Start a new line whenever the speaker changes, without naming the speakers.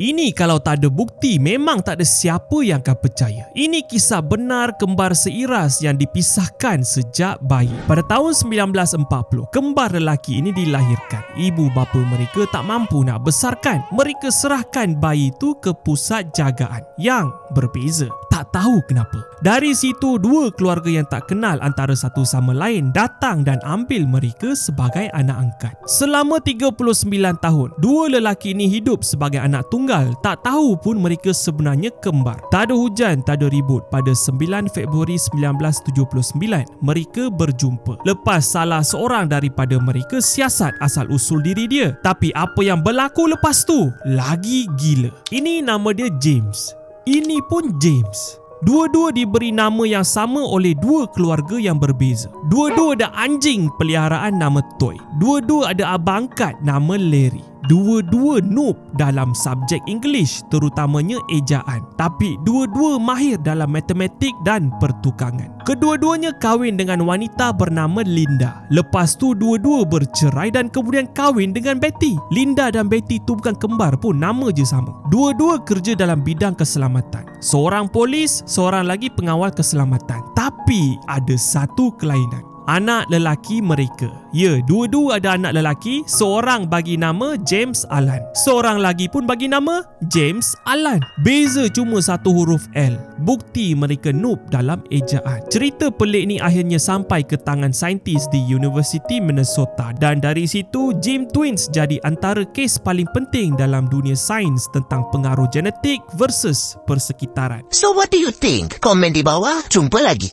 Ini kalau tak ada bukti memang tak ada siapa yang akan percaya. Ini kisah benar kembar seiras yang dipisahkan sejak bayi. Pada tahun 1940, kembar lelaki ini dilahirkan. Ibu bapa mereka tak mampu nak besarkan. Mereka serahkan bayi itu ke pusat jagaan yang berbeza. Tak tahu kenapa. Dari situ dua keluarga yang tak kenal antara satu sama lain datang dan ambil mereka sebagai anak angkat. Selama 39 tahun, dua lelaki ini hidup sebagai anak tunggal. Tak tahu pun mereka sebenarnya kembar. Tak ada hujan, tak ada ribut. Pada 9 Februari 1979, mereka berjumpa. Lepas salah seorang daripada mereka siasat asal usul diri dia. Tapi apa yang berlaku lepas tu? Lagi gila. Ini nama dia James. Ini pun James. Dua-dua diberi nama yang sama oleh dua keluarga yang berbeza. Dua-dua ada anjing peliharaan nama Toy. Dua-dua ada abang angkat nama Larry. Dua-dua noob dalam subjek English terutamanya ejaan. Tapi dua-dua mahir dalam matematik dan pertukangan. Kedua-duanya kahwin dengan wanita bernama Linda. Lepas tu dua-dua bercerai dan kemudian kahwin dengan Betty. Linda dan Betty tu bukan kembar pun nama je sama. Dua-dua kerja dalam bidang keselamatan. Seorang polis, seorang lagi pengawal keselamatan. Tapi ada satu kelainan anak lelaki mereka. Ya, dua-dua ada anak lelaki, seorang bagi nama James Alan. Seorang lagi pun bagi nama James Alan. Beza cuma satu huruf L. Bukti mereka noob dalam ejaan. Cerita pelik ni akhirnya sampai ke tangan saintis di University Minnesota dan dari situ Jim Twins jadi antara kes paling penting dalam dunia sains tentang pengaruh genetik versus persekitaran.
So what do you think? Komen di bawah. Jumpa lagi.